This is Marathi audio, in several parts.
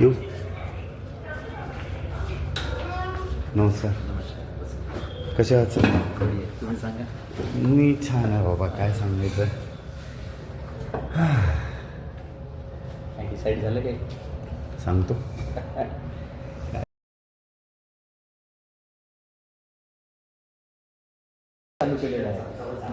येऊ नमस्कार कसे आहात सर तुम्ही सांगा मी छान आहे बाबा काय सांगायचं काय डिसाईड झालं काय सांगतो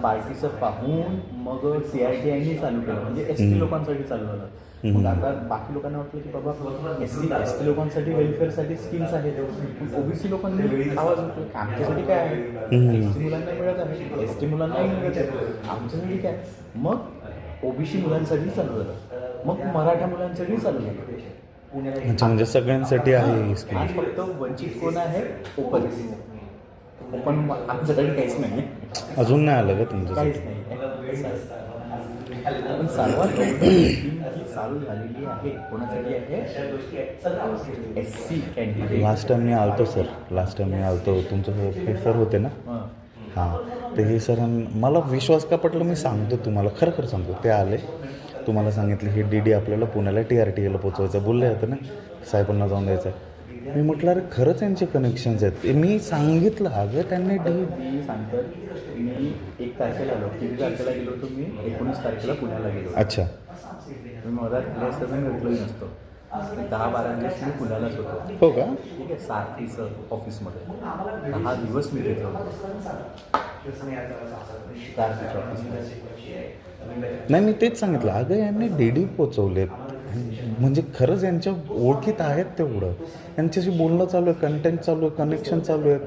आहे बार्टीचं पाहून मग सी आय टी आयनी चालू केलं. म्हणजे एस टी लोकांसाठी चालू झालं. मग आता बाकी लोकांना वाटलं की बाबा एस सी एस टी लोकांसाठी वेलफेअरसाठी स्कीम्स आहेत ओबीसी लोकांनी आवाज होतो आमच्यासाठी काय आहे? एस टी मुलांना मिळत आहे. एस टी मुलांनाही मिळत आहे. आमच्यासाठी काय? मग ओबीसी मुलांसाठी चालू झालं. मग मराठा मुलांसाठी चालू झालं. म्हणजे सगळ्यांसाठी आहे फक्त वंचित कोण आहे? ओपन. ओपन आमच्याकडे काहीच नाही. अजून नाही आलं का काहीच तुमच्यासाठी नाही. पण सर्वात चालू झालेली आहे कोणासाठी आहे? S C candidate last time मी आलतो सर लास्ट टाइम मी आलतो. तुमचं हे सर होते ना? हां. ते हे सर मला विश्वास का पटलं? मी सांगतो तुम्हाला. खरं खरं सांगतो. ते आले. तुम्हाला सांगितलं हे डी डी आपल्याला पुण्याला टी आर टी एला पोचवायचं बोलले होते ना साहेबांना जाऊन द्यायचं मी म्हटलं अरे खरंच यांचे कनेक्शन्स आहेत. मी सांगितलं अगं त्यांनी डी मी सांगतो मी एक तारखेला आलो. किती तारखेला गेलो होतो मी? एकोणीस तारखेला पुण्याला गेलो अच्छा. मी केली असतं मी भेटलोही नसतो. दहा बारा दिवस मी पुण्यालाच होतो. हो का? ठीक आहे सारथीचं ऑफिसमध्ये दहा दिवस मी तिथे होतो. सारथीच्या ऑफिसमध्ये नाही मी तेच सांगितलं अगं यांनी डी डी पोचवलेत म्हणजे खरंच यांच्या ओळखीत आहेत तेवढं. यांच्याशी बोलणं चालू आहे कंटेंट चालू आहे कनेक्शन चालू आहेत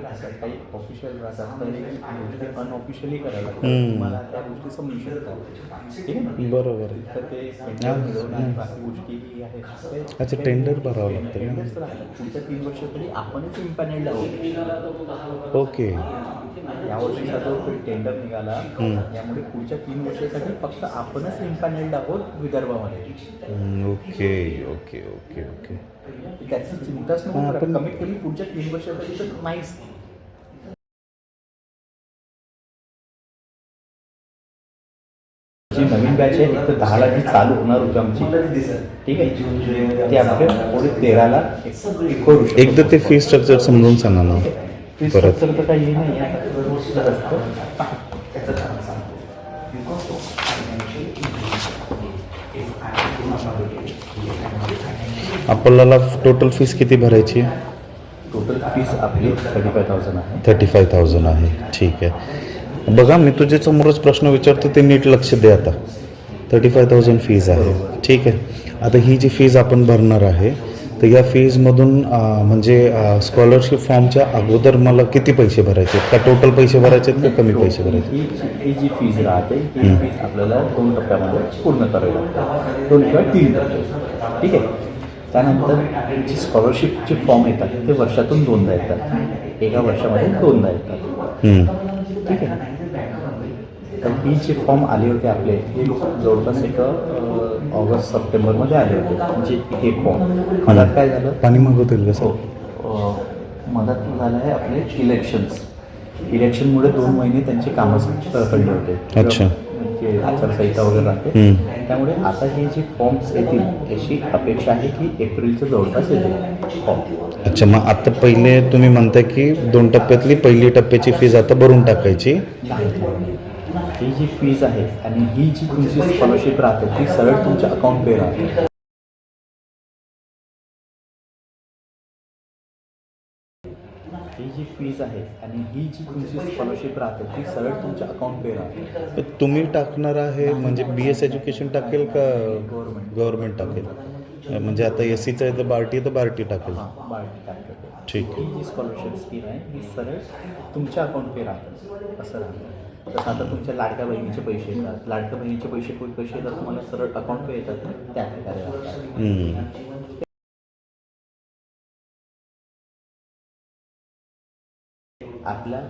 काही ऑफिशियल राहतात काही गोष्टी अनऑफिशियली करायला. तुम्हाला त्या गोष्टी समजू शकतात. ठीक आहे ना? बरोबर. आहे तर ते बाकी गोष्टी आहेत. अच्छा टेंडर भरावं लागतं. पुढच्या तीन वर्ष तरी आपणच इम्पॅनेल्ड आहोत. ओके. यावर्षीचा जो काही टेंडर निघाला. यामुळे पुढच्या तीन वर्षासाठी फक्त आपणच इम्पॅनेल्ड आहोत विदर्भामध्ये. Okay okay okay okay. त्याची चिंताच नको कमीत कमी पुढच्या तीन वर्षासाठी तर नाहीच. नवीन बॅच आहे एक तर दहाला जी चालू होणार होती आमची. ठीक आहे? ते आपले पुढे तेराला करू शकतो. एकदा ते फी स्ट्रक्चर समजून सांगा ना. फी परत. स्ट्रक्चर तर काही नाही. आहे आपल्याला टोटल फीस किती भरायची? आहे टोटल फीस आपली थर्टी फाय थाउजंड आहे. थर्टी फाय थाउजंड आहे. ठीक आहे. बघा मी तुझ्या समोरच प्रश्न विचारतो ते नीट लक्ष दे आता. थर्टी फाय थाउजंड फीज आहे. ठीक आहे. आता ही जी फीज आपण भरणार आहे तर या फीजमधून म्हणजे स्कॉलरशिप फॉर्मच्या अगोदर मला किती पैसे भरायचे आहेत? का टोटल पैसे भरायचे आहेत का कमी पैसे भरायचे ही ही जी फीज राहते ही फीज आपल्याला दोन टप्प्यामध्ये पूर्ण करावी लागते दोन किंवा तीन टप्पे. ठीक आहे? त्यानंतर जी स्कॉलरशिपचे फॉर्म येतात ते वर्षातून दोनदा येतात. एका वर्षामध्ये दोनदा येतात. ठीक आहे? तर ही जे फॉर्म आले होते आपले हे जवळपास एक ऑगस्ट सप्टेंबरमध्ये आले होते म्हणजे हे फॉर्म. मला काय झालं? पाणी मागवतील का हो मदत झालं आहे आपले इलेक्शन्स इलेक्शनमुळे दोन महिने त्यांचे कामच पडले होते. अच्छा. जे आचारसंहिता वगैरे राहते. त्यामुळे आता हे जे फॉर्म्स येतील याची अपेक्षा आहे की एप्रिलच्या जवळपास येतील फॉर्म. अच्छा मग आता पहिले तुम्ही म्हणताय की दोन टप्प्यातली पहिली टप्प्याची फीज आता भरून टाकायची? ही जी फीज आहे आणि ही जी तुमची स्कॉलरशिप राहते ती सरळ तुमच्या अकाउंट पे राहते. ही जी फीज आहे आणि ही जी तुमची स्कॉलरशिप राहते ती सरळ तुमच्या अकाउंट पे राहते. तर तुम्ही टाकणार आहे म्हणजे बी एस एज्युकेशन टाकेल का गव्हर्नमेंट गव्हर्नमेंट टाकेल? म्हणजे आता एस सीचं आहे तर बार्टी तर बार्टी टाकेल बाळटी टाकते ठीक आहे. ही जी स्कॉलरशिप स्कीम आहे ही सरळ तुमच्या अकाउंट पे राहतं. असं राहतं. तसं आता तुमच्या लाडक्या बहिणीचे पैसे येतात. लाडक्या बहिणीचे पैसे पैसे येतात? तुम्हाला सरळ अकाउंट पे येतात त्या प्रकारे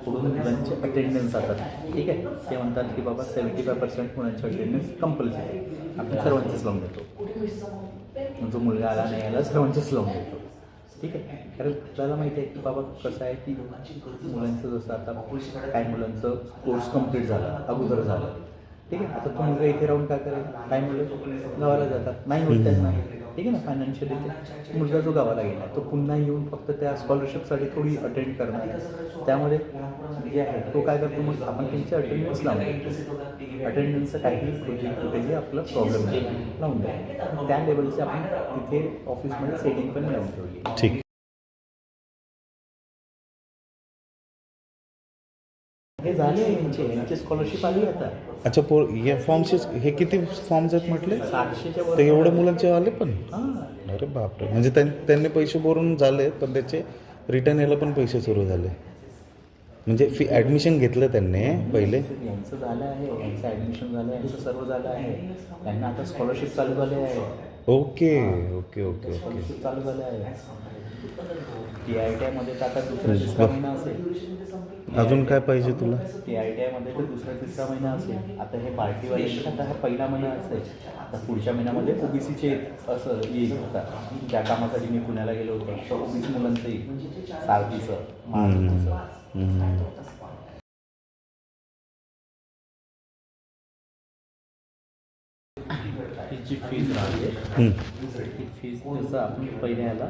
पुढून मुलांचे अटेंडन्स जातात. ठीक आहे? ते म्हणतात की बाबा सेवन्टी फाय पर्सेंट मुलांचे अटेंडन्स कंपल्सरी आपण सर्वांचेच लावून देतो जो मुलगा आला नाही आला सर्वांचेच लावून देतो. ठीक आहे? कारण त्याला माहिती आहे की बाबा कसं आहे की मुलांचं जसं आता काही मुलांचं कोर्स कंप्लीट झाला अगोदर झालं. ठीक आहे? आता तो मुलगा इथे राहून काय करेल? काही मुलं गावाला जातात. नाही होत त्यांना. ठीक आहे ना फायनान्शियली मुलगा जो गावाला गेला तो पुन्हा येऊन फक्त त्या स्कॉलरशिपसाठी थोडी अटेंड करणार त्यामध्ये जे आहे तो काय करतो मग आपण त्यांची अटेंडन्स लावून अटेंडन्सचं काहीही कुठे कुठेही आपलं प्रॉब्लेम नाही लावून द्या त्या लेवलची आपण तिथे ऑफिसमध्ये सेटिंग पण लावून ठेवली. ठीक. हे झाले यांचे यांची स्कॉलरशिप आली आता. अच्छा पो या फॉर्मचे हे किती फॉर्म्स आहेत म्हटले? सातशेच्या वर तर एवढ्या मुलांचे आले पण? हां. अरे बापरे. म्हणजे त्यां त्यांनी पैसे भरून झाले पण त्याचे रिटर्न यायला पण पैसे सुरू झाले. म्हणजे फी ॲडमिशन घेतलं त्यांनी पहिले. यांचं झालं आहे यांचं ॲडमिशन झालं आहे यांचं सर्व झालं आहे. त्यांना आता स्कॉलरशिप चालू झाले आहे. Okay okay okay okay. Scholarship चालू झाले आहे. टी आय टी आयमध्ये तर आता दुसरा तिसरा महिना असेल. अजून काय पाहिजे तुला? टी आय टी आयमध्ये तर दुसरा तिसरा महिना असेल. आता हे आता हा पहिला महिना असेल. आता पुढच्या महिन्यामध्ये ओबीसीचे असं येईल. आता ज्या कामासाठी मी पुण्याला गेलो होतो तर ओबीसी मुलांचं येईल. सारथीचं ही फीज राहते. ही फीज जसं आपण पहिले याला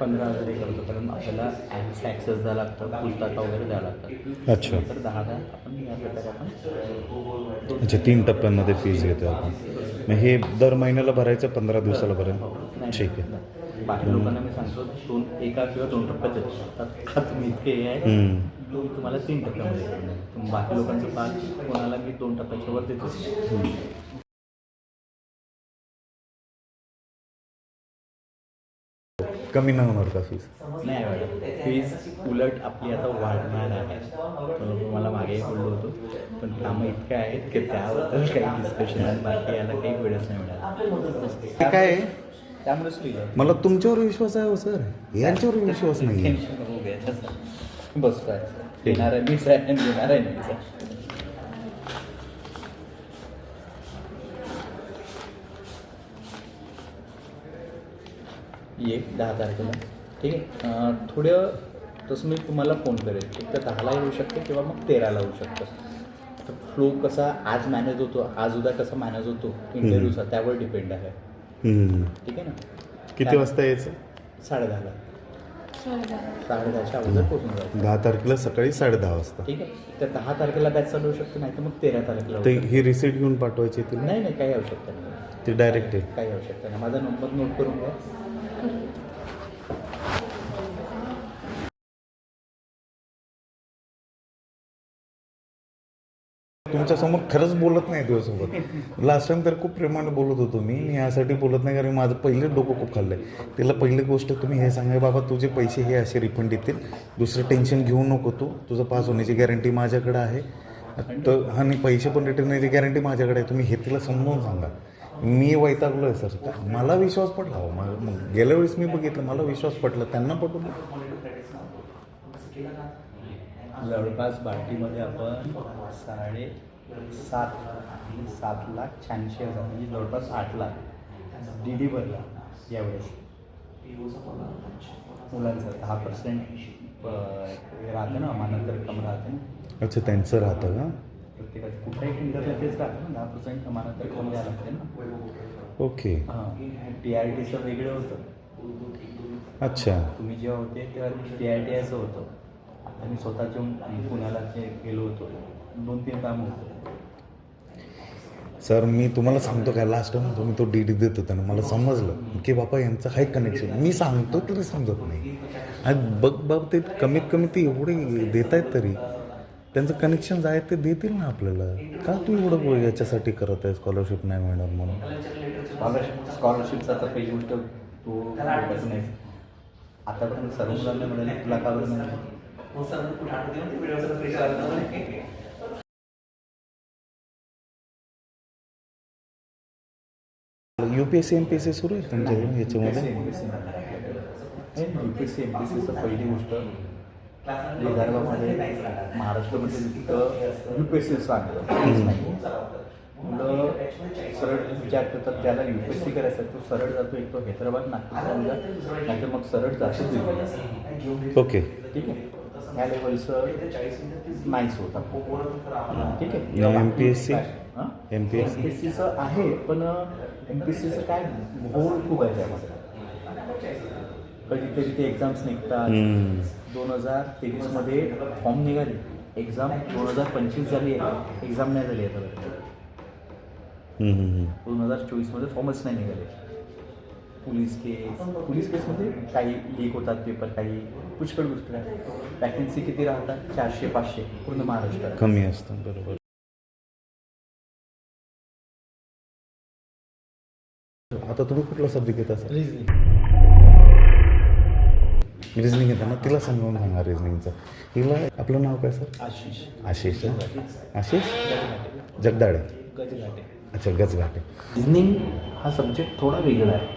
पंधरा हजार हे करतो कारण आपल्याला ॲक्सेस द्यावं लागतं पुस्तकं वगैरे द्यावं लागतं अच्छा. तर दहा दहा आपण या प्रकारे आपण अच्छा तीन टप्प्यांमध्ये फीज घेतो आपण. मग हे दर महिन्याला भरायचं पंधरा दिवसाला भरायचं नाही, ठीक आहे. बाकी लोकांना मी सांगतो दोन एका किंवा दोन टप्प्यात तुम्ही इतके हे आहे. तो तुम्हाला तीन टप्प्यामध्ये बाकी लोकांचं पाच कोणाला मी दोन टप्प्याच्या वर देतो. कमी नाही होणार का फीज नाही मॅडम फीज उलट आपली आता वाढणार आहे. म्हणून तुम्हाला मागेही बोललो होतो. पण कामं इतके आहेत की त्याबद्दल काही डिस्कशन आणि बाकी याला काही वेळच नाही मिळाला ते काय? आहे? त्यामुळेच फ्री आहे. मला तुमच्यावर विश्वास आहे हो सर. यांच्यावर विश्वास नाही आहे टेन्शन नको घ्यायचं बस काय देणार आहे मीच आहे आणि देणार आहे मीच आहे एक दहा तारखेला. ठीक आहे? थोडं तसं मी तुम्हाला फोन करेन एक तर दहाला येऊ शकते किंवा मग तेराला होऊ शकतं. तर फ्लो कसा आज मॅनेज होतो आज उद्या कसा मॅनेज होतो इंटरव्ह्यूचा त्यावर डिपेंड आहे. ठीक आहे ना? किती वाजता यायचं? साडेदहाला. साडेदहाच्या अगोदर पोहोचून जायचं. दहा तारखेला सकाळी साडे दहा वाजता. ठीक आहे? तर दहा तारखेला बॅच चालू होऊ शकते नाही तर मग तेरा तारखेला ते. ही रिसिट घेऊन पाठवायची तिला नाही नाही काही आवश्यकता नाही. ती डायरेक्ट आहे. काही आवश्यकता नाही. माझा नंबर नोट करून घ्या. तुमच्यासमोर खरंच बोलत नाही तुझ्यासोबत. लास्ट टाइम तर खूप प्रेमाने बोलत होतो मी. मी यासाठी बोलत नाही कारण माझं पहिलं डोकं खूप खाल्लं आहे तिला पहिली गोष्ट तुम्ही हे सांगा बाबा तुझे पैसे हे असे रिफंड येतील. दुसरं टेन्शन घेऊ नको तू. तुझं पास होण्याची गॅरंटी माझ्याकडे आहे. तर आणि पैसे पण रिटर्न येण्याची गॅरंटी माझ्याकडे आहे. तुम्ही हे तिला समजून सांगा. मी वैतागलो आहे सर. मला विश्वास पडला हो. मग गेल्या वेळेस मी बघितलं. मला विश्वास पटला. त्यांना पटवलं. जवळपास बार्टीमध्ये आपण साडे सात सात लाख शहाऐंशी हजार म्हणजे जवळपास आठ लाख डी डी भरला यावेळेस. मुलांचं दहा पर्सेंट राहते ना अमानत रक्कम राहते ना. अच्छा त्यांचं राहतं का? प्रत्येकाचं कुठल्याही टेंडरला तेच राहतं ना दहा पर्सेंट अमानत रक्कम द्यावं लागते ना. ओके. हां टी आय टीचं वेगळं होतं. अच्छा. तुम्ही जेव्हा होते तेव्हा टी आय टी आयचं होतं. आता मी स्वतः येऊन पुण्याला गेलो होतो. दोन तीन कामं होतं. सर मी तुम्हाला सांगतो काय लास्ट टाइम तुम्ही तो डी डी देत होता ना मला समजलं की बाबा यांचं आहे कनेक्शन मी सांगतो तरी समजत नाही. आणि बघ बाब ते कमीत कमी ते एवढे देत आहेत तरी त्यांचं कनेक्शन आहे ते देतील ना आपल्याला. का तू एवढं याच्यासाठी करत आहे स्कॉलरशिप नाही मिळणार म्हणून? स्कॉलरशिप स्कॉलरशिपचा तर पहिली गोष्ट तो नाही. आतापर्यंत सर्व मुलांना मिळाली तुला का बरं नाही U P S C M P S C सुरू आहे तुमच्या याच्यामध्ये U P C M P सीचं पहिली गोष्ट विदर्भामध्ये महाराष्ट्रामध्ये तिथं यू पी एस सी सांगतं मुलं सरळ विचार करतात त्याला यू पी एस सी करायचं आहे, तो सरळ जातो एक तो हैदराबाद नागपूर नाहीतर मग सरळ जातो ओके ठीक आहे ह्या लेवलचं नाहीच होता ठीक आहे. M P S C M P S M P S सीचं आहे पण एम पी एस सीचं काय घोळ खूप आहे त्यामध्ये. कधीतरी ते एक्झाम्स निघतात. दोन हजार तेवीसमध्ये फॉर्म निघाले. एक्झाम दोन हजार पंचवीस झाली आहे. एक्झाम नाही झाली आता. दोन हजार चोवीसमध्ये फॉर्मच नाही निघाले. पोलीस केस पोलीस केसमध्ये काही लीक होतात पेपर काही पुष्कळ गोष्टी आहे वॅकन्सी किती राहतात? चारशे पाचशे पूर्ण महाराष्ट्रात. कमी असतं बरोबर. आता तुम्ही कुठला सब्जेक्ट घेता सर रिझनिंग घेता ना तिला समजावून सांगा रिझनिंगचं हिला आपलं नाव काय सर आशिष. आशिष? आशिष? जगदाडे गजघाटे अच्छा गजघाटे रिझनिंग हा सब्जेक्ट थोडा वेगळा आहे.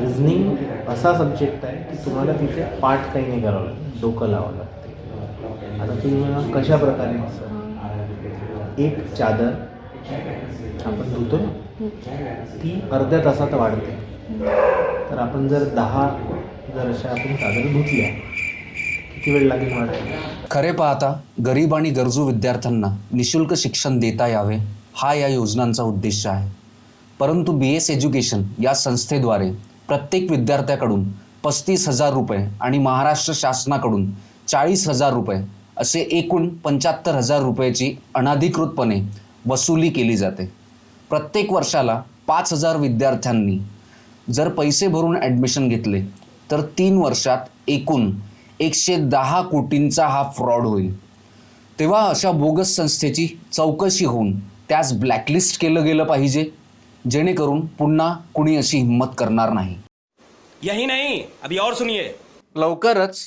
रिझनिंग असा सब्जेक्ट आहे की तुम्हाला तिथे पाठ काही नाही करावं लागतं डोकं लावावं लागते. आता तुम्ही मला कशा प्रकारे एक चादर आपण धुतो ना, ती अर्ध्या तासात वाढते. तर आपण जर दहा जर अशा आपण चादर धुतल्या किती वेळ लागेल वाढायला? खरे पाहता गरीब आणि गरजू विद्यार्थ्यांना निशुल्क शिक्षण देता यावे हा या योजनांचा उद्देश आहे. परंतु बी एस एज्युकेशन या संस्थेद्वारे प्रत्येक विद्यार्थ्याकडून पस्तीस हजार रुपये आणि महाराष्ट्र शासनाकडून चाळीस हजार रुपये असे एकूण पंच्याहत्तर हजार रुपयाची अनाधिकृतपणे वसुली केली जाते. प्रत्येक वर्षाला पाच हजार विद्यार्थ्यांनी जर पैसे भरून ॲडमिशन घेतले तर तीन वर्षात एकूण एकशे दहा कोटींचा हा फ्रॉड होईल. तेव्हा अशा बोगस संस्थेची चौकशी होऊन त्यास ब्लॅकलिस्ट केलं गेलं पाहिजे. जेणेकरून पुन्हा कुणी अशी हिंमत करणार नाही. यही नहीं अभी और सुनिए। लवकरच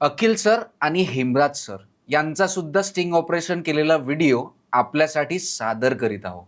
अखिल सर आणि हेमराज सर यांचा सुद्धा स्टिंग ऑपरेशन केलेला व्हिडिओ आपल्यासाठी सादर करीत आहोत.